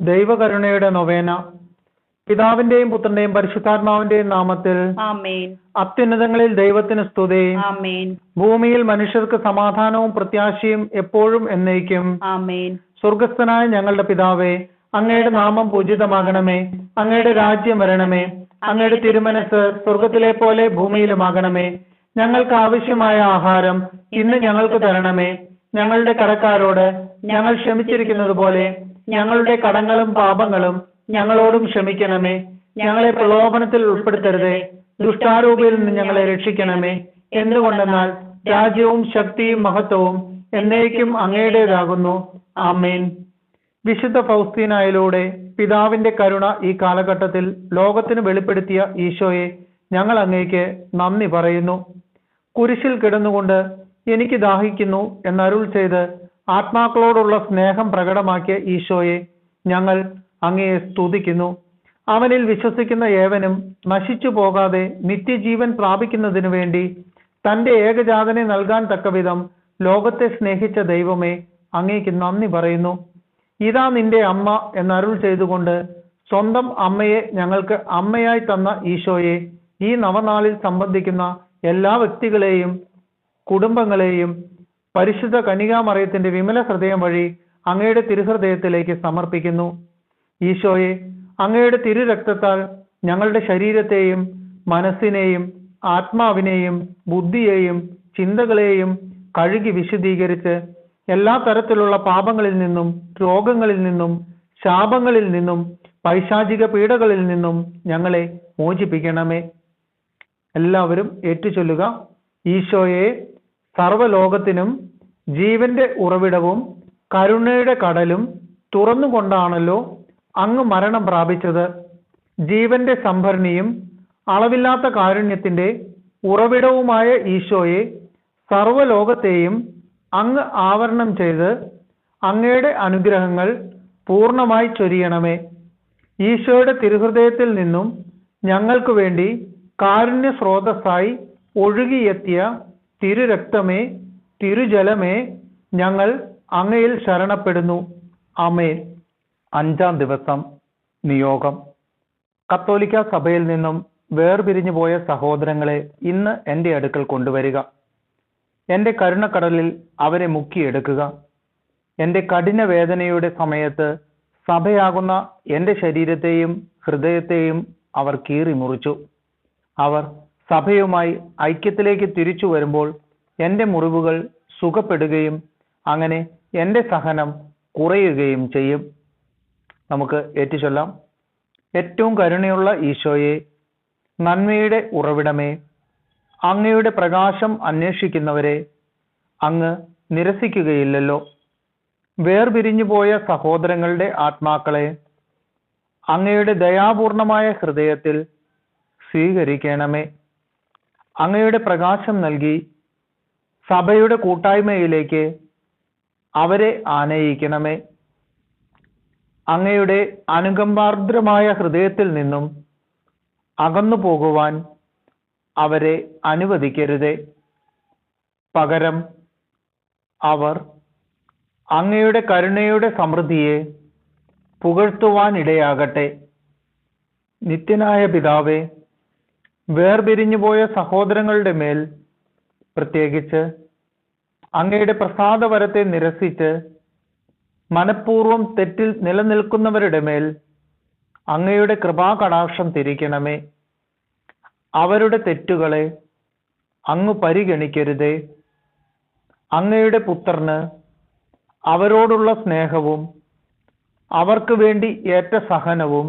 ദൈവകരുണയുടെ നൊവേന. പിതാവിന്റെയും പുത്രന്റെയും പരിശുദ്ധാത്മാവിന്റെയും നാമത്തിൽ അത്യുന്നതങ്ങളിൽ ദൈവത്തിന് സ്തുതി. ഭൂമിയിൽ മനുഷ്യർക്ക് സമാധാനവും പ്രത്യാശയും എപ്പോഴും എന്നേക്കും. സ്വർഗസ്ഥനായ ഞങ്ങളുടെ പിതാവേ അങ്ങയുടെ നാമം പൂജിതമാകണമേ അങ്ങയുടെ രാജ്യം വരണമേ അങ്ങയുടെ തിരുമനസ് സ്വർഗത്തിലെ പോലെ ഭൂമിയിലുമാകണമേ. ഞങ്ങൾക്ക് ആവശ്യമായ ആഹാരം ഇന്ന് ഞങ്ങൾക്ക് തരണമേ. ഞങ്ങളുടെ കടക്കാരോട് ഞങ്ങൾ ക്ഷമിച്ചിരിക്കുന്നത് പോലെ ഞങ്ങളുടെ കടങ്ങളും പാപങ്ങളും ഞങ്ങളോടും ക്ഷമിക്കണമേ. ഞങ്ങളെ പ്രലോഭനത്തിൽ ഉൾപ്പെടുത്തരുതേ. ദുഷ്ടാരൂപിയിൽ നിന്ന് ഞങ്ങളെ രക്ഷിക്കണമേ. എന്തുകൊണ്ടെന്നാൽ രാജ്യവും ശക്തിയും മഹത്വവും എന്നേക്കും അങ്ങയുടേതാകുന്നു. ആമേൻ. വിശുദ്ധ ഫൗസ്തീനായിലൂടെ പിതാവിന്റെ കരുണ ഈ കാലഘട്ടത്തിൽ ലോകത്തിന് വെളിപ്പെടുത്തിയ ഈശോയെ ഞങ്ങൾ അങ്ങേക്ക് നന്ദി പറയുന്നു. കുരിശിൽ കിടന്നുകൊണ്ട് എനിക്ക് ദാഹിക്കുന്നു എന്നരുൾ ചെയ്ത് ആത്മാക്കളോടുള്ള സ്നേഹം പ്രകടമാക്കിയ ഈശോയെ ഞങ്ങൾ അങ്ങയെ സ്തുതിക്കുന്നു. അവനിൽ വിശ്വസിക്കുന്ന ഏവനും നശിച്ചു പോകാതെ നിത്യജീവൻ പ്രാപിക്കുന്നതിനു വേണ്ടി തന്റെ ഏകജാതനെ നൽകാൻ തക്കവിധം ലോകത്തെ സ്നേഹിച്ച ദൈവമേ അങ്ങേക്ക് നന്ദി പറയുന്നു. ഇതാ നിന്റെ അമ്മ എന്നരുൾ ചെയ്തുകൊണ്ട് സ്വന്തം അമ്മയെ ഞങ്ങൾക്ക് അമ്മയായി തന്ന ഈശോയെ ഈ നവനാളിൽ സംബന്ധിക്കുന്ന എല്ലാ വ്യക്തികളെയും കുടുംബങ്ങളെയും പരിശുദ്ധ കനികാമറയത്തിന്റെ വിമല ഹൃദയം വഴി അങ്ങയുടെ തിരുഹൃദയത്തിലേക്ക് സമർപ്പിക്കുന്നു. ഈശോയെ അങ്ങയുടെ തിരുരക്തത്താൽ ഞങ്ങളുടെ ശരീരത്തെയും മനസ്സിനെയും ആത്മാവിനെയും ബുദ്ധിയെയും ചിന്തകളെയും കഴുകി വിശുദ്ധീകരിച്ച് എല്ലാ തരത്തിലുള്ള പാപങ്ങളിൽ നിന്നും രോഗങ്ങളിൽ നിന്നും ശാപങ്ങളിൽ നിന്നും പൈശാചിക പീഡകളിൽ നിന്നും ഞങ്ങളെ മോചിപ്പിക്കണമേ. എല്ലാവരും ഏറ്റുചൊല്ലുക ഈശോയെ സർവലോകത്തിനും ജീവന്റെ ഉറവിടവും കരുണയുടെ കടലും തുറന്നുകൊണ്ടാണല്ലോ അങ്ങ് മരണം പ്രാപിച്ചത്. ജീവന്റെ സംഭരണിയും അളവില്ലാത്ത കാരുണ്യത്തിന്റെ ഉറവിടവുമായ ഈശോയെ സർവലോകത്തെയും അങ്ങ് ആവരണം ചെയ്ത് അങ്ങയുടെ അനുഗ്രഹങ്ങൾ പൂർണമായി ചൊരിയണമേ. ഈശോയുടെ തിരുഹൃദയത്തിൽ നിന്നും ഞങ്ങൾക്ക് വേണ്ടി കാരുണ്യ സ്രോതസ്സായി ഒഴുകിയെത്തിയ തിരുരക്തമേ തിരുജലമേ ഞങ്ങൾ അങ്ങയിൽ ശരണപ്പെടുന്നു. അമേൻ അഞ്ചാം ദിവസം നിയോഗം. കത്തോലിക്ക സഭയിൽ നിന്നും വേർപിരിഞ്ഞു പോയ സഹോദരങ്ങളെ ഇന്ന് എന്റെ അടുക്കൽ കൊണ്ടുവരിക. എന്റെ കരുണക്കടലിൽ അവരെ മുക്കിയെടുക്കുക. എന്റെ കഠിന വേദനയുടെ സമയത്ത് സഭയാകുന്ന എന്റെ ശരീരത്തെയും ഹൃദയത്തെയും അവർ കീറി മുറിച്ചു അവർ സഭയുമായി ഐക്യത്തിലേക്ക് തിരിച്ചു വരുമ്പോൾ എന്റെ മുറിവുകൾ സുഖപ്പെടുകയും അങ്ങനെ എന്റെ സഹനം കുറയുകയും ചെയ്യും. നമുക്ക് ഏറ്റുചൊല്ലാം. ഏറ്റവും കരുണയുള്ള ഈശോയെ നന്മയുടെ ഉറവിടമേ അങ്ങയുടെ പ്രകാശം അന്വേഷിക്കുന്നവരെ അങ്ങ് നിരസിക്കുകയില്ലല്ലോ. വേർപിരിഞ്ഞു പോയ സഹോദരങ്ങളുടെ ആത്മാക്കളെ അങ്ങയുടെ ദയാപൂർണമായ ഹൃദയത്തിൽ സ്വീകരിക്കണമേ. അങ്ങയുടെ പ്രകാശം നൽകി സഭയുടെ കൂട്ടായ്മയിലേക്ക് അവരെ ആനയിക്കണമേ. അങ്ങയുടെ അനുകമ്പാർദ്രമായ ഹൃദയത്തിൽ നിന്നും അകന്നു പോകുവാൻ അവരെ അനുവദിക്കരുതേ. പകരം അവർ അങ്ങയുടെ കരുണയുടെ സമൃദ്ധിയെ പുകഴ്ത്തുവാനിടയാകട്ടെ. നിത്യനായ പിതാവേ വേർപിരിഞ്ഞുപോയ സഹോദരങ്ങളുടെ മേൽ പ്രത്യേകിച്ച് അങ്ങയുടെ പ്രസാദവരത്തെ നിരസിച്ച് മനഃപൂർവം തെറ്റിൽ നിലനിൽക്കുന്നവരുടെ മേൽ അങ്ങയുടെ കൃപാകടാക്ഷം തിരിക്കണമേ. അവരുടെ തെറ്റുകളെ അങ്ങ് പരിഗണിക്കരുതേ. അങ്ങയുടെ പുത്രന് അവരോടുള്ള സ്നേഹവും അവർക്ക് വേണ്ടി ഏറ്റ സഹനവും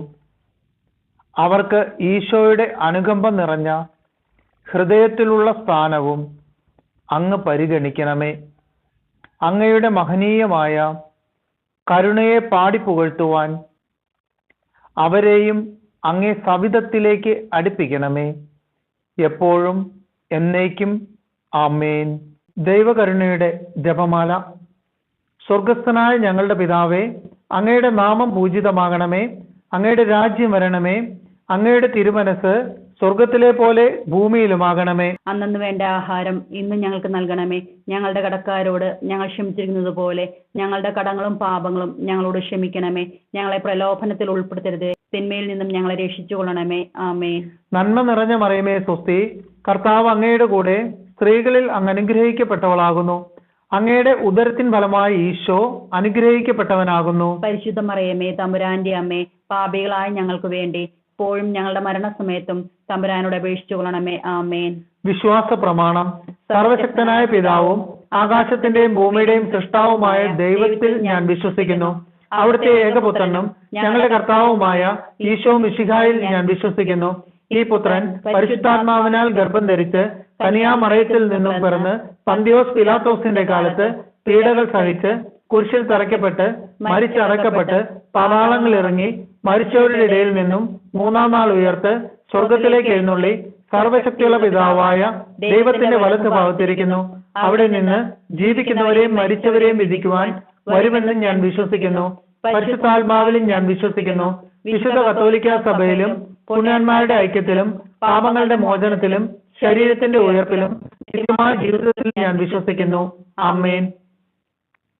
അവർക്ക് ഈശോയുടെ അനുകമ്പ നിറഞ്ഞ ഹൃദയത്തിലുള്ള സ്ഥാനവും അങ്ങ് പരിഗണിക്കണമേ. അങ്ങയുടെ മഹനീയമായ കരുണയെ പാടി പാടിപ്പുകഴ്ത്തുവാൻ അവരെയും അങ്ങേ സവിധത്തിലേക്ക് അടുപ്പിക്കണമേ. എപ്പോഴും എന്നേക്കും ആമേൻ. ദൈവകരുണയുടെ ജപമാല. സ്വർഗസ്ഥനായ ഞങ്ങളുടെ പിതാവേ അങ്ങയുടെ നാമം പൂജിതമാകണമേ. അങ്ങയുടെ രാജ്യം വരണമേ. അങ്ങയുടെ തിരുമനസ് സ്വർഗത്തിലെ പോലെ ഭൂമിയിലുമാകണമേ. അന്നു വേണ്ട ആഹാരം ഇന്ന് ഞങ്ങൾക്ക് നൽകണമേ. ഞങ്ങളുടെ കടക്കാരോട് ഞങ്ങൾ ക്ഷമിച്ചിരിക്കുന്നത് പോലെ ഞങ്ങളുടെ കടങ്ങളും പാപങ്ങളും ഞങ്ങളോട് ക്ഷമിക്കണമേ. ഞങ്ങളെ പ്രലോഭനത്തിൽ ഉൾപ്പെടുത്തരുത്. തിന്മയിൽ നിന്നും ഞങ്ങളെ രക്ഷിച്ചുകൊള്ളണമേ. ആമേ നന്മ നിറഞ്ഞ മറിയമേ സ്വസ്തി. കർത്താവ് അങ്ങയുടെ കൂടെ സ്ത്രീകളിൽ അങ്ങ് അനുഗ്രഹിക്കപ്പെട്ടവളാകുന്നു അങ്ങയുടെ ഉദരത്തിൻ ഫലമായി ഈശോ അനുഗ്രഹിക്കപ്പെട്ടവനാകുന്നു. പരിശുദ്ധ മറിയമേ തമ്പുരാന്റെ അമ്മേ പാപികളായ ഞങ്ങൾക്ക് വേണ്ടി ഇപ്പോഴും ഞങ്ങളുടെ മരണസമയത്തും തമ്പുരാനോട് അപേക്ഷിച്ചു കൊള്ളണമേ ആമേൻ. വിശ്വാസ പ്രമാണം സർവശക്തനായ പിതാവും ആകാശത്തിന്റെയും ഭൂമിയുടെയും സൃഷ്ടാവുമായ ദൈവത്തിൽ ഞാൻ വിശ്വസിക്കുന്നു. അവിടുത്തെ ഏകപുത്രനും ഞങ്ങളുടെ കർത്താവുമായ ഈശോ മിശിഹായിൽ ഞാൻ വിശ്വസിക്കുന്നു. ഈ പുത്രൻ പരിശുദ്ധാത്മാവിനാൽ ഗർഭം ധരിച്ച് കനിയാമറയത്തിൽ നിന്നും പിറന്ന് പന്തിയോസ് പിലാത്തോസിന്റെ കാലത്ത് പീഡകൾ സഹിച്ച് കുരിശിൽ തറയ്ക്കപ്പെട്ട് മരിച്ചടക്കപ്പെട്ട് പാതാളങ്ങളിറങ്ങി മരിച്ചവരുടെ ഇടയിൽ നിന്നും മൂന്നാം നാൾ ഉയർത്ത് സ്വർഗത്തിലേക്ക് എഴുന്നള്ളി സർവശക്തിയുള്ള പിതാവായ ദൈവത്തിന്റെ വലത്ത് ഭാഗത്തിരിക്കുന്നു. അവിടെ നിന്ന് ജീവിക്കുന്നവരെയും മരിച്ചവരെയും വിധിക്കുവാൻ വരുമെന്നും ഞാൻ വിശ്വസിക്കുന്നു. പരിശുദ്ധാത്മാവിലും ഞാൻ വിശ്വസിക്കുന്നു. വിശുദ്ധ കത്തോലിക്ക സഭയിലും പുണ്യന്മാരുടെ ഐക്യത്തിലും പാപങ്ങളുടെ മോചനത്തിലും ശരീരത്തിന്റെ ഉയർപ്പിലും നിത്യമായ ജീവിതത്തിൽ ഞാൻ വിശ്വസിക്കുന്നു. അമ്മേൻ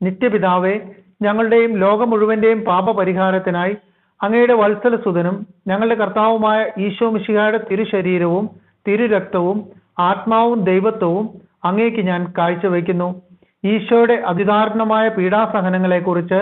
നിത്യപിതാവേ ഞങ്ങളുടെയും ലോകം മുഴുവന്റെയും പാപപരിഹാരത്തിനായി അങ്ങയുടെ വത്സലസുതനും ഞങ്ങളുടെ കർത്താവുമായ ഈശോ മിശിഹായുടെ തിരുശരീരവും തിരുരക്തവും ആത്മാവും ദൈവത്വവും അങ്ങേക്ക് ഞാൻ കാഴ്ചവെക്കുന്നു ഈശോയുടെ അതിദാരുണമായ പീഡാസഹനങ്ങളെക്കുറിച്ച്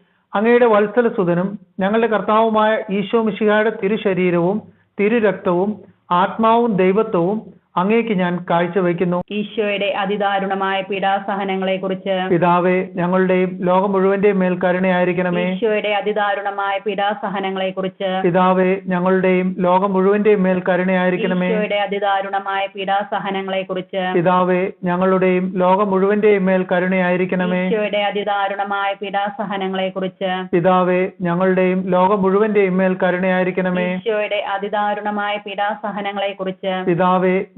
അങ്ങയുടെ വത്സലസുതനും ഞങ്ങളുടെ കർത്താവുമായ ഈശോ മിശിഹായുടെ തിരുശരീരവും തിരുരക്തവും ആത്മാവും ദൈവത്വവും അങ്ങേക്ക് ഞാൻ കാഴ്ചവെക്കുന്നു ഈശോയുടെ അതിദാരുണമായ പീഡാസഹനങ്ങളെ കുറിച്ച് പിതാവേ ഞങ്ങളുടെയും ലോകം മുഴുവന്റെയും മേൽ കരുണയായിരിക്കണമേ. ഈശോയുടെ അതിദാരുണമായ പീഡാസഹനങ്ങളെ കുറിച്ച് പിതാവേ ഞങ്ങളുടെയും ലോകം മുഴുവന്റെയും മേൽ കരുണയായിരിക്കണമേ. ഈശോയുടെ അതിദാരുണമായ പീഡാസഹനങ്ങളെ കുറിച്ച് പിതാവേ ഞങ്ങളുടെയും ലോകം മുഴുവന്റെയും മേൽ കരുണയായിരിക്കണമേ. ഈശോയുടെ അതിദാരുണമായ പീഡാസഹനങ്ങളെ കുറിച്ച് പിതാവേ ഞങ്ങളുടെയും ലോകം മുഴുവന്റെയും മേൽ കരുണയായിരിക്കണമേ. ഈശോയുടെ അതിദാരുണമായ പീഡാസഹനങ്ങളെ കുറിച്ച് പിതാവേ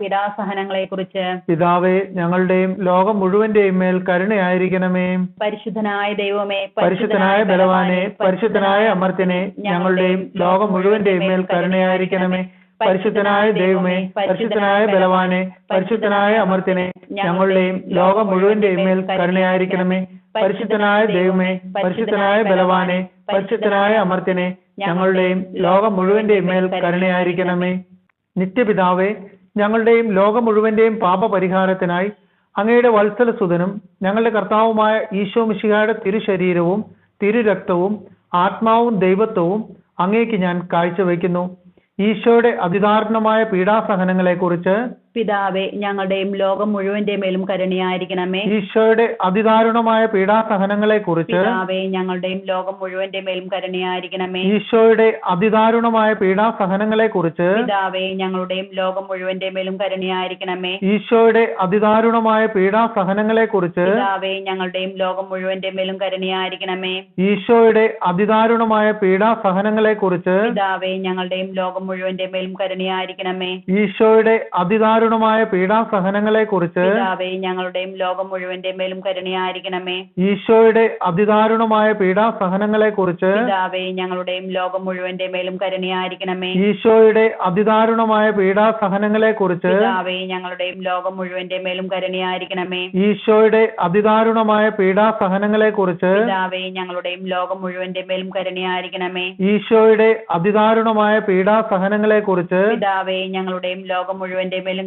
പീഡാസഹനങ്ങളെ കുറിച്ച് പിതാവേ ഞങ്ങളുടെയും ലോകം മുഴുവന്റെയും മേൽ കരുണയായിരിക്കണമേ. പരിശുദ്ധനായ ദൈവമേ പരിശുദ്ധനായ ബലവാനെ പരിശുദ്ധനായ അമർത്തിനെ ഞങ്ങളുടെയും ലോകം മുഴുവന്റെയും മേൽ കരുണയായിരിക്കണമേ. പരിശുദ്ധനായ ദൈവമേ പരിശുദ്ധനായ ബലവാനെ പരിശുദ്ധനായ അമർത്തിനെ ഞങ്ങളുടെയും ലോകം മുഴുവന്റെയും മേൽ കരുണയായിരിക്കണമേ. പരിശുദ്ധനായ ദൈവമേ പരിശുദ്ധനായ ബലവാനെ പരിശുദ്ധനായ അമർത്തിനെ ഞങ്ങളുടെയും ലോകം മുഴുവന്റെയും മേൽ കരുണയായിരിക്കണമേ. നിത്യപിതാവേ ഞങ്ങളുടെയും ലോകം മുഴുവന്റെയും പാപപരിഹാരത്തിനായി അങ്ങയുടെ വത്സലസുതനും ഞങ്ങളുടെ കർത്താവുമായ ഈശോ മിശിഹായുടെ തിരുശരീരവും തിരുരക്തവും ആത്മാവും ദൈവത്വവും അങ്ങേക്ക് ഞാൻ കാഴ്ചവെക്കുന്നു. ഈശോയുടെ അതിദാരുണമായ പീഡാസഹനങ്ങളെക്കുറിച്ച് പിതാവേ ഞങ്ങളുടെയും ലോകം മുഴുവന്റെ മേലും കരുണയായിരിക്കണമേ. ഈശോയുടെ അതിദാരുണമായ പീഡാസഹനങ്ങളെ കുറിച്ച് പിതാവേ ഞങ്ങളുടെയും ലോകം മുഴുവന്റെ മേലും കരുണയായിരിക്കണമേ. ഈശോയുടെ അതിദാരുണമായ പീഡാസഹനങ്ങളെ കുറിച്ച് പിതാവേ ഞങ്ങളുടെയും ലോകം മുഴുവന്റെ മേലും കരുണയായിരിക്കണമേ. ഈശോയുടെ അതിദാരുണമായ പീഡാസഹനങ്ങളെ കുറിച്ച് പിതാവേ ഞങ്ങളുടെയും ലോകം മുഴുവന്റെ മേലും കരുണയായിരിക്കണമേ. ഈശോയുടെ അതിദാരുണമായ പീഡാസഹനങ്ങളെ കുറിച്ച് പിതാവേ ഞങ്ങളുടെയും ലോകം മുഴുവന്റെ മേലും കരുണയായിരിക്കണമേ. ഈശോയുടെ അതിദാരുണമായ പീഡാസഹനങ്ങളെ കുറിച്ച് ഞങ്ങളുടെയും ലോകം മുഴുവന്റെ മേലും കരുണയായിരിക്കണമേ. ഈശോയുടെ അതിദാരുണമായ പീഡാസഹനങ്ങളെ കുറിച്ച് ഞങ്ങളുടെയും ലോകം മുഴുവന്റെ മേലും കരുണയായിരിക്കണമേ. ഈശോയുടെ അതിദാരുണമായ പീഡാസഹനങ്ങളെ കുറിച്ച് ഞങ്ങളുടെയും ലോകം മുഴുവന്റെ മേലും കരുണയായിരിക്കണമേ. ഈശോയുടെ അതിദാരുണമായ പീഡാസഹനങ്ങളെ കുറിച്ച് ഞങ്ങളുടെയും ലോകം മുഴുവന്റെ മേലും കരുണയായിരിക്കണമേ. ഈശോയുടെ അതിദാരുണമായ പീഡാസഹനങ്ങളെ കുറിച്ച് ഞങ്ങളുടെയും ലോകം മുഴുവന്റെ മേലും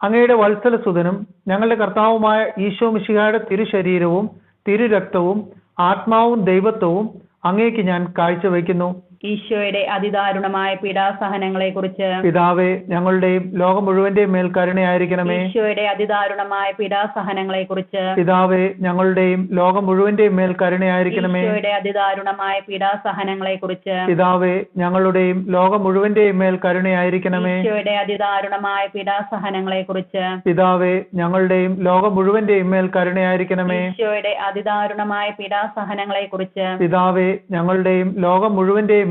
അങ്ങയുടെ വത്സലസുതനും ഞങ്ങളുടെ കർത്താവുമായ ഈശോ മിശിഹായുടെ തിരുശരീരവും തിരുരക്തവും ആത്മാവും ദൈവത്വവും അങ്ങേക്ക് ഞാൻ കാഴ്ചവെക്കുന്നു ഈശോയുടെ അതിദാരുണമായ പീഡാസഹനങ്ങളെ കുറിച്ച് പിതാവേ ഞങ്ങളുടെയും ലോകം മുഴുവന്റെയും മേൽ കരുണയായിരിക്കണമേ ഈശോയുടെ അതിദാരുണമായ പീഡാസഹനങ്ങളെ കുറിച്ച് പിതാവേ ഞങ്ങളുടെയും ലോകം മുഴുവന്റെയും മേൽ കരുണയായിരിക്കണമേ ഈശോയുടെ അതിദാരുണമായ പീഡാസഹനങ്ങളെ കുറിച്ച് പിതാവേ ഞങ്ങളുടെയും ലോകം മുഴുവന്റെയും മേൽ കരുണയായിരിക്കണമേ ഈശോയുടെ അതിദാരുണമായ പീഡാസഹനങ്ങളെ കുറിച്ച് പിതാവേ ഞങ്ങളുടെയും ലോകം മുഴുവന്റെയും മേൽ കരുണയായിരിക്കണമേ ഈശോയുടെ അതിദാരുണമായ പീഡാസഹനങ്ങളെ കുറിച്ച് പിതാവേ ഞങ്ങളുടെയും ലോകം മുഴുവന്റെയും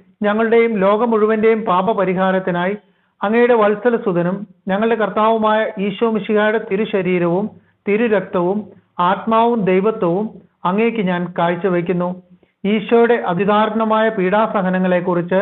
ഞങ്ങളുടെയും ലോകം മുഴുവന്റെയും പാപപരിഹാരത്തിനായി അങ്ങയുടെ വത്സലസുതനും ഞങ്ങളുടെ കർത്താവുമായ ഈശോ മിശിഹായുടെ തിരുശരീരവും തിരുരക്തവും ആത്മാവും ദൈവത്വവും അങ്ങേക്ക് ഞാൻ കാഴ്ചവെക്കുന്നു ഈശോയുടെ അതിദാരുണമായ പീഡാസഹനങ്ങളെക്കുറിച്ച്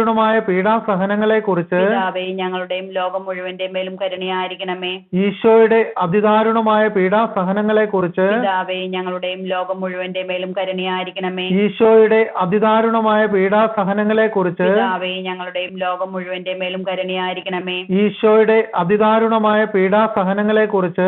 അതിദാരുണമായ പീഡാസഹനങ്ങളെക്കുറിച്ച് ഞങ്ങളുടെയും ലോകം മുഴുവന്റെ മേലും കരുണയായിരിക്കണമേ. ഈശോയുടെ അതിദാരുണമായ പീഡാസഹനങ്ങളെക്കുറിച്ച് ഞങ്ങളുടെയും ലോകം മുഴുവന്റെ മേലും കരുണയായിരിക്കണമേ. ഈശോയുടെ അതിദാരുണമായ പീഡാസഹനങ്ങളെക്കുറിച്ച് ഞങ്ങളുടെയും ലോകം മുഴുവന്റെ മേലും കരുണയായിരിക്കണമേ. ഈശോയുടെ അതിദാരുണമായ പീഡാസഹനങ്ങളെക്കുറിച്ച്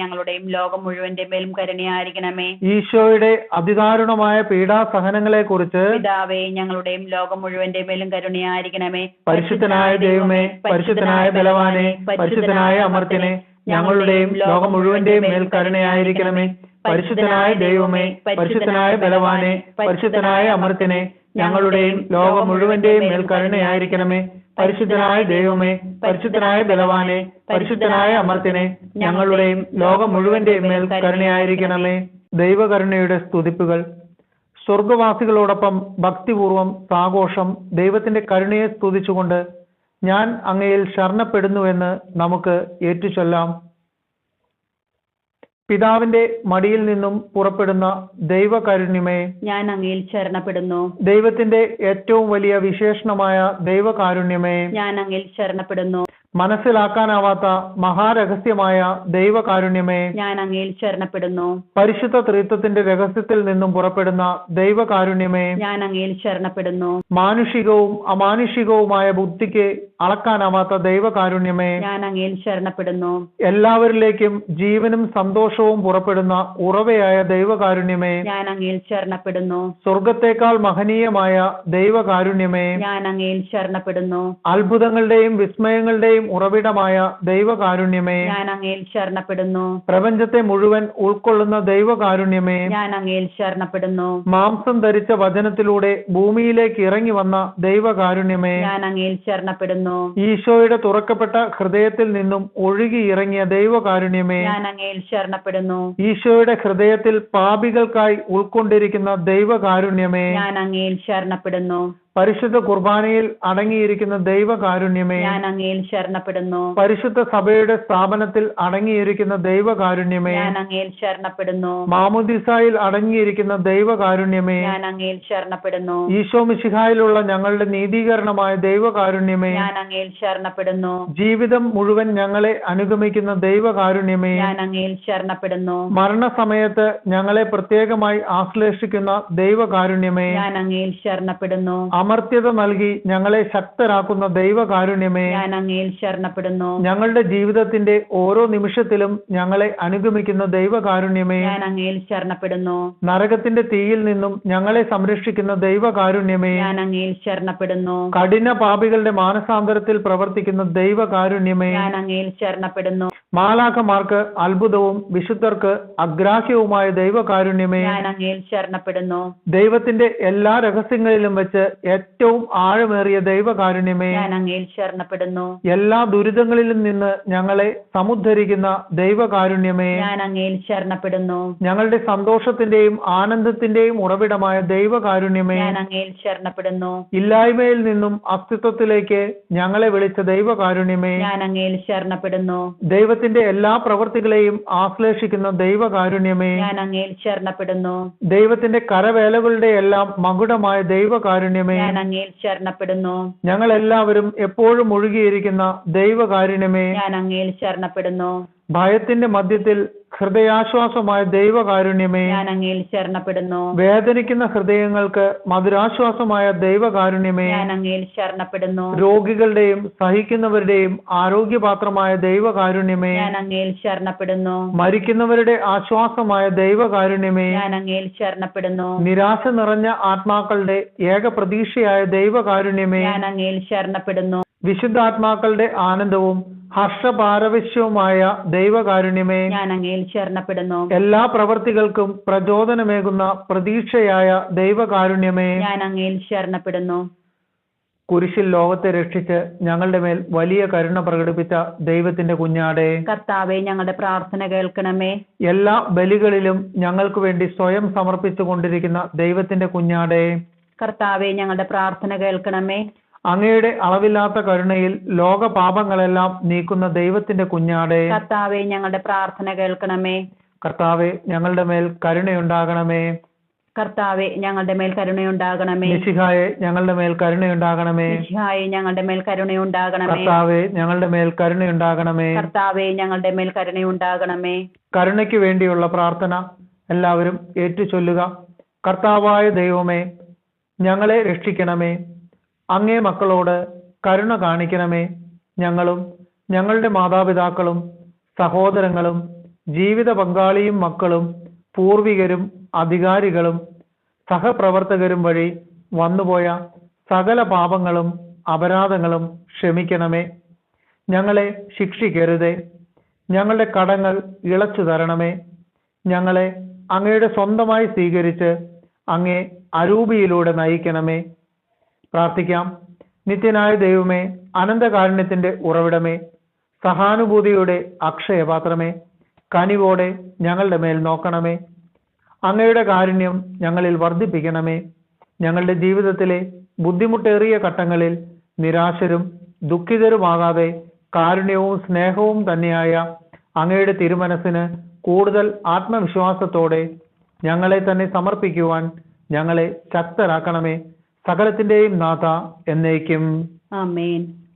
ഞങ്ങളുടെയും ലോകം മുഴുവന്റെ മേലും കരുണയായിരിക്കണമേ. ഈശോയുടെ അതിദാരുണമായ പീഡാസഹനങ്ങളെക്കുറിച്ച് പിതാവേ ഞങ്ങളുടെയും ലോകം മുഴുവന്റെ മേലും കരുണയായിരിക്കണമേ. പരിശുദ്ധനായ ദൈവമേ പരിശുദ്ധനായ ബലവാനെ പരിശുദ്ധനായ അമർത്തിനെ ഞങ്ങളുടെയും ലോകം മുഴുവന്റെയും മേൽ കരുണയായിരിക്കണമേ. പരിശുദ്ധനായ ദൈവമേ പരിശുദ്ധനായ ബലവാനെ പരിശുദ്ധനായ അമർത്തിനെ ഞങ്ങളുടെയും ലോകം മുഴുവന്റെയും മേൽ കരുണയായിരിക്കണമേ. പരിശുദ്ധനായ ദൈവമേ പരിശുദ്ധനായ ബലവാനെ പരിശുദ്ധനായ അമർത്തിനെ ഞങ്ങളുടെയും ലോകം മുഴുവന്റെയും മേൽ കരുണയായിരിക്കണമേ. ദൈവകരുണയുടെ സ്തുതിപ്പുകൾ സ്വർഗവാസികളോടൊപ്പം ഭക്തിപൂർവം സാഘോഷം ദൈവത്തിന്റെ കരുണയെ സ്തുതിച്ചുകൊണ്ട് ഞാൻ അങ്ങയിൽ ശരണപ്പെടുന്നുവെന്ന് നമുക്ക് ഏറ്റുചൊല്ലാം. പിതാവിന്റെ മടിയിൽ നിന്നും പുറപ്പെടുന്ന ദൈവകാരുണ്യമേ ഞാൻ അങ്ങയിൽ ശരണപ്പെടുന്നു. ദൈവത്തിന്റെ ഏറ്റവും വലിയ വിശേഷണമായ ദൈവകാരുണ്യമേ ഞാൻ അങ്ങയിൽ ശരണപ്പെടുന്നു. മനസ്സിലാക്കാനാവാത്ത മഹാരഹസ്യമായ ദൈവകാരുണ്യമേ ഞാൻ അങ്ങയിൽ ശരണപ്പെടുന്നു പരിശുദ്ധ ത്രിത്വത്തിന്റെ രഹസ്യത്തിൽ നിന്നും പുറപ്പെടുന്ന ദൈവകാരുണ്യമേ ഞാൻ അങ്ങയിൽ ശരണപ്പെടുന്നു മാനുഷികവും അമാനുഷികവുമായ ബുദ്ധിക്ക് അളക്കാനാവാത്ത ദൈവകാരുണ്യമേ ഞാൻ അങ്ങയിൽ ശരണപ്പെടുന്നു എല്ലാവരിലേക്കും ജീവനും സന്തോഷവും പുറപ്പെടുന്ന ഉറവയായ ദൈവകാരുണ്യമേ ഞാൻ അങ്ങയിൽ ശരണപ്പെടുന്നു സ്വർഗത്തേക്കാൾ മഹനീയമായ ദൈവകാരുണ്യമേ ഞാൻ അങ്ങയിൽ ശരണപ്പെടുന്നു അത്ഭുതങ്ങളുടെയും വിസ്മയങ്ങളുടെയും ഉറവിടമായ ദൈവകാരുണ്യമേ ഞാൻ അങ്ങയിൽ ശരണപ്പെടുന്നു പ്രപഞ്ചത്തെ മുഴുവൻ ഉൾക്കൊള്ളുന്ന ദൈവകാരുണ്യമേ ഞാൻ അങ്ങയിൽ ശരണപ്പെടുന്നു മാംസം ധരിച്ച വചനത്തിലൂടെ ഭൂമിയിലേക്ക് ഇറങ്ങി വന്ന ദൈവകാരുണ്യമേ ഞാൻ അങ്ങയിൽ ശരണപ്പെടുന്നു ഈശോയുടെ തുറക്കപ്പെട്ട ഹൃദയത്തിൽ നിന്നും ഒഴുകി ഇറങ്ങിയ ദൈവകാരുണ്യമേ ഞാൻ അങ്ങയിൽ ശരണപ്പെടുന്നു ഈശോയുടെ ഹൃദയത്തിൽ പാപികൾക്കായി ഉൾക്കൊണ്ടിരിക്കുന്ന ദൈവകാരുണ്യമേ ഞാൻ അങ്ങയിൽ ശരണപ്പെടുന്നു പരിശുദ്ധ കുർബാനയിൽ അടങ്ങിയിരിക്കുന്ന ദൈവകാരുണ്യമേ ഞാൻ അങ്ങയിൽ ശരണപ്പെടുന്നു. പരിശുദ്ധ സഭയുടെ സ്ഥാപനത്തിൽ അടങ്ങിയിരിക്കുന്ന ദൈവകാരുണ്യമേ ഞാൻ അങ്ങയിൽ ശരണപ്പെടുന്നു. മാമുദിസായിൽ അടങ്ങിയിരിക്കുന്ന ദൈവകാരുണ്യമേ ഞാൻ അങ്ങയിൽ ശരണപ്പെടുന്നു. ഈശോ മിശിഹായിലുള്ള ഞങ്ങളുടെ നീതീകരണമായ ദൈവകാരുണ്യമേ ഞാൻ അങ്ങയിൽ ശരണപ്പെടുന്നു. ജീവിതം മുഴുവൻ ഞങ്ങളെ അനുഗമിക്കുന്ന ദൈവകാരുണ്യമേ ഞാൻ അങ്ങയിൽ ശരണപ്പെടുന്നു. മരണസമയത്ത് ഞങ്ങളെ പ്രത്യേകമായി ആശ്ലേഷിക്കുന്ന ദൈവകാരുണ്യമേ ഞാൻ അങ്ങയിൽ ശരണപ്പെടുന്നു. അമർത്യത നൽകി ഞങ്ങളെ ശക്തരാക്കുന്ന ദൈവകാരുണ്യമേ ഞാൻ അങ്ങയിൽ ശരണപ്പെടുന്നു. ഞങ്ങളുടെ ജീവിതത്തിന്റെ ഓരോ നിമിഷത്തിലും ഞങ്ങളെ അനുഗമിക്കുന്ന ദൈവകാരുണ്യമേ ഞാൻ അങ്ങയിൽ ശരണപ്പെടുന്നു. നരകത്തിന്റെ തീയിൽ നിന്നും ഞങ്ങളെ സംരക്ഷിക്കുന്ന ദൈവകാരുണ്യമേ ഞാൻ അങ്ങയിൽ ശരണപ്പെടുന്നു. കഠിന പാപികളുടെ മാനസാന്തരത്തിൽ പ്രവർത്തിക്കുന്ന ദൈവകാരുണ്യമേ ഞാൻ അങ്ങയിൽ ശരണപ്പെടുന്നു. മാലാഖമാർക്ക് അത്ഭുതവും വിശുദ്ധർക്ക് അഗ്രാഹ്യവുമായ ദൈവകാരുണ്യമേ ഞാൻ അങ്ങയിൽ ശരണപ്പെടുന്നു. ദൈവത്തിന്റെ എല്ലാ രഹസ്യങ്ങളിലും വെച്ച് ഏറ്റവും ആഴമേറിയ ദൈവകാരുണ്യമേ ഞാൻ അങ്ങയിൽ ശരണപ്പെടുന്നു എല്ലാ ദുരിതങ്ങളിലും നിന്ന് ഞങ്ങളെ സമുദ്ധരിക്കുന്ന ദൈവകാരുണ്യമേ ഞാൻ അങ്ങയിൽ ശരണപ്പെടുന്നു ഞങ്ങളുടെ സന്തോഷത്തിന്റെയും ആനന്ദത്തിന്റെയും ഉറവിടമായ ദൈവകാരുണ്യമേ ഞാൻ അങ്ങയിൽ ശരണപ്പെടുന്നു ഇല്ലായ്മയിൽ നിന്നും അസ്തിത്വത്തിലേക്ക് ഞങ്ങളെ വിളിച്ച ദൈവകാരുണ്യമേ ഞാൻ അങ്ങയിൽ ശരണപ്പെടുന്നു ദൈവത്തിന്റെ എല്ലാ പ്രവൃത്തികളെയും ആശ്ലേഷിക്കുന്ന ദൈവകാരുണ്യമേ ഞാൻ അങ്ങയിൽ ശരണപ്പെടുന്നു ദൈവത്തിന്റെ കരവേലകളുടെ എല്ലാം മകുടമായ ദൈവകാരുണ്യമേ ഞാൻ അങ്ങയിൽ ശരണപ്പെടുന്നു. ഞങ്ങൾ എല്ലാവരും എപ്പോഴും ഒഴുകിയിരിക്കുന്ന ദൈവകാരുണ്യമേ. ഞാൻ അങ്ങയിൽ ശരണപ്പെടുന്നു. ഭയത്തിന്റെ മധ്യത്തിൽ ഹൃദയാശ്വാസമായ ദൈവകാരുണ്യമേ ഞാൻ അങ്ങയിൽ ശരണപ്പെടുന്നു. വേദനിക്കുന്ന ഹൃദയങ്ങൾക്ക് മധുരാശ്വാസമായ ദൈവകാരുണ്യമേ ഞാൻ അങ്ങയിൽ ശരണപ്പെടുന്നു. രോഗികളുടെയും സഹിക്കുന്നവരുടെയും ആരോഗ്യപാത്രമായ ദൈവകാരുണ്യമേ ഞാൻ അങ്ങയിൽ ശരണപ്പെടുന്നു. മരിക്കുന്നവരുടെ ആശ്വാസമായ ദൈവകാരുണ്യമേ ഞാൻ അങ്ങയിൽ ശരണപ്പെടുന്നു. നിരാശ നിറഞ്ഞ ആത്മാക്കളുടെ ഏക പ്രതീക്ഷയായ ദൈവകാരുണ്യമേ ഞാൻ അങ്ങയിൽ ശരണപ്പെടുന്നു. വിശുദ്ധാത്മാക്കളുടെ ആനന്ദവും ഹർഷപാരവശ്യവുമായ ദൈവകാരുണ്യമേ ഞാൻ അങ്ങയിൽ ശരണപ്പെടുന്നു എല്ലാ പ്രവർത്തികൾക്കും പ്രചോദനമേകുന്ന പ്രതീക്ഷയായ ദൈവകാരുണ്യമേ. ഞാൻ അങ്ങയിൽ ശരണപ്പെടുന്നു കുരിശിൽ ലോകത്തെ രക്ഷിച്ച് ഞങ്ങളുടെ മേൽ വലിയ കരുണ പ്രകടിപ്പിച്ച ദൈവത്തിന്റെ കുഞ്ഞാടെ. കർത്താവെ ഞങ്ങളുടെ പ്രാർത്ഥന കേൾക്കണമേ. എല്ലാ ബലികളിലും ഞങ്ങൾക്ക് വേണ്ടി സ്വയം സമർപ്പിച്ചു കൊണ്ടിരിക്കുന്ന ദൈവത്തിന്റെ കുഞ്ഞാടെ. കർത്താവെ ഞങ്ങളുടെ പ്രാർത്ഥന കേൾക്കണമേ. അങ്ങയുടെ അളവില്ലാത്ത കരുണയിൽ ലോക പാപങ്ങളെല്ലാം നീക്കുന്ന ദൈവത്തിന്റെ കുഞ്ഞാടെ. കർത്താവെ ഞങ്ങളുടെ പ്രാർത്ഥന കേൾക്കണമേ. കർത്താവെ ഞങ്ങളുടെ മേൽ കരുണയുണ്ടാകണമേ. കർത്താവെ ഞങ്ങളുടെ മേൽ കരുണയുണ്ടാകണമേ. ശിഹായെ ഞങ്ങളുടെ മേൽ കരുണയുണ്ടാകണമേ. ശിഹായെ ഞങ്ങളുടെ മേൽ കരുണയുണ്ടാകണമേ. കർത്താവെ ഞങ്ങളുടെ മേൽ കരുണയുണ്ടാകണമേ. കർത്താവെ ഞങ്ങളുടെ മേൽ കരുണയുണ്ടാകണമേ. കരുണയ്ക്ക് വേണ്ടിയുള്ള പ്രാർത്ഥന എല്ലാവരും ഏറ്റുചൊല്ലുക. കർത്താവായ ദൈവമേ ഞങ്ങളെ രക്ഷിക്കണമേ. അങ്ങേ മക്കളോട് കരുണ കാണിക്കണമേ. ഞങ്ങളും ഞങ്ങളുടെ മാതാപിതാക്കളും സഹോദരങ്ങളും ജീവിത പങ്കാളിയും മക്കളും പൂർവികരും അധികാരികളും സഹപ്രവർത്തകരും വഴി വന്നുപോയ സകല പാപങ്ങളും അപരാധങ്ങളും ക്ഷമിക്കണമേ. ഞങ്ങളെ ശിക്ഷിക്കരുതേ. ഞങ്ങളുടെ കടങ്ങൾ ഇളച്ചു തരണമേ. ഞങ്ങളെ അങ്ങയുടെ സ്വന്തമായി സ്വീകരിച്ച് അങ്ങേ അരൂപിയിലൂടെ നയിക്കണമേ. പ്രാർത്ഥിക്കാം. നിത്യനായ ദൈവമേ അനന്തകാരുണ്യത്തിന്റെ ഉറവിടമേ സഹാനുഭൂതിയുടെ അക്ഷയപാത്രമേ കനിവോടെ ഞങ്ങളുടെ മേൽ നോക്കണമേ. അങ്ങയുടെ കാരുണ്യം ഞങ്ങളിൽ വർദ്ധിപ്പിക്കണമേ. ഞങ്ങളുടെ ജീവിതത്തിലെ ബുദ്ധിമുട്ടേറിയ ഘട്ടങ്ങളിൽ നിരാശരും ദുഃഖിതരുമാകാതെ കാരുണ്യവും സ്നേഹവും തന്നെയായ അങ്ങയുടെ തിരുമനസ്സിന് കൂടുതൽ ആത്മവിശ്വാസത്തോടെ ഞങ്ങളെ തന്നെ സമർപ്പിക്കുവാൻ ഞങ്ങളെ ശക്തരാക്കണമേ. സകലത്തിന്റെയും നാഥ എന്നേക്കും. ആമേൻ.